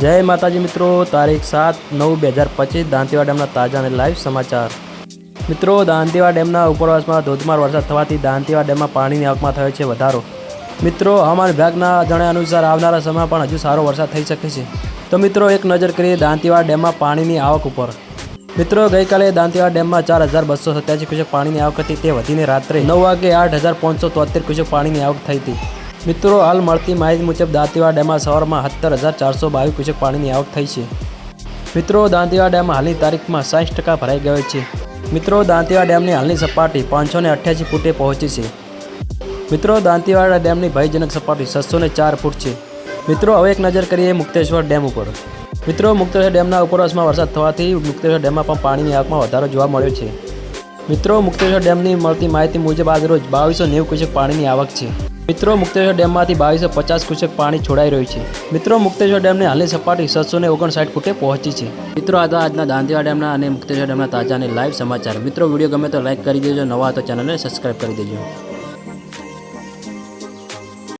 જય માતાજી મિત્રો, તારીખ સાત નવ બે હજાર પચીસ, દાંતીવા ડેમના તાજા અને લાઈવ સમાચાર. મિત્રો, દાંતીવા ડેમના ઉપરવાસમાં ધોધમાર વરસાદ થવાથી દાંતીવા ડેમમાં પાણીની આવકમાં થયો છે વધારો. મિત્રો, હવામાન વિભાગના જણાવ્યા અનુસાર આવનારા સમયમાં પણ હજુ સારો વરસાદ થઈ શકે છે. તો મિત્રો, એક નજર કરીએ દાંતીવા ડેમમાં પાણીની આવક ઉપર. મિત્રો, ગઈકાલે દાંતીવા ડેમમાં ચાર હજાર બસો સત્યાસી ક્યુસેક પાણીની આવક હતી, તે વધીને રાત્રે નવ વાગે આઠ હજાર પાંચસો તોતેર ક્યુસેક પાણીની આવક થઈ હતી. મિત્રો, હાલ મળતી માહિતી મુજબ દાંતીવા ડેમમાં સવારમાં સત્તર હજાર ચારસો બાવીસ ક્યુસેક પાણીની આવક થઈ છે. મિત્રો, દાંતીવાડ ડેમ હાલની તારીખમાં સાઠ ટકા ભરાઈ ગયો છે. મિત્રો દાંતીવા ડેમની હાલની સપાટી પાંચસો ને અઠ્યાસી ફૂટે પહોંચી છે. મિત્રો, દાંતીવાડા ડેમની ભયજનક સપાટી છસો ને ચાર ફૂટ છે. મિત્રો, હવે એક નજર કરીએ મુક્તેશ્વર ડેમ ઉપર. મિત્રો, મુક્તેશ્વર ડેમના ઉપરવાસમાં વરસાદ થવાથી મુક્તેશ્વર ડેમમાં પણ પાણીની આવકમાં વધારો જોવા મળ્યો છે. મિત્રો, મુક્તેશ્વર ડેમની મળતી માહિતી મુજબ આજ રોજ બાવીસો નેવું ક્યુસેક પાણીની આવક છે. મિત્રો, મુક્તેશ્વર ડેમમાંથી બાવીસો પચાસ ક્યુસેક પાણી છોડાઈ રહ્યું છે. મિત્રો, મુક્તેશ્વર ડેમની હાલની સપાટી સાતસો ને ઓગણસાઠ ફૂટે પહોંચી છે. મિત્રો, આ આજના દાંતીવા ડેમના અને મુક્તેશ્વર ડેમના તાજા લાઈવ સમાચાર. મિત્રો, વીડિયો ગમે તો લાઈક કરી દેજો, નવા તો ચેનલને સબસ્ક્રાઈબ કરી દેજો.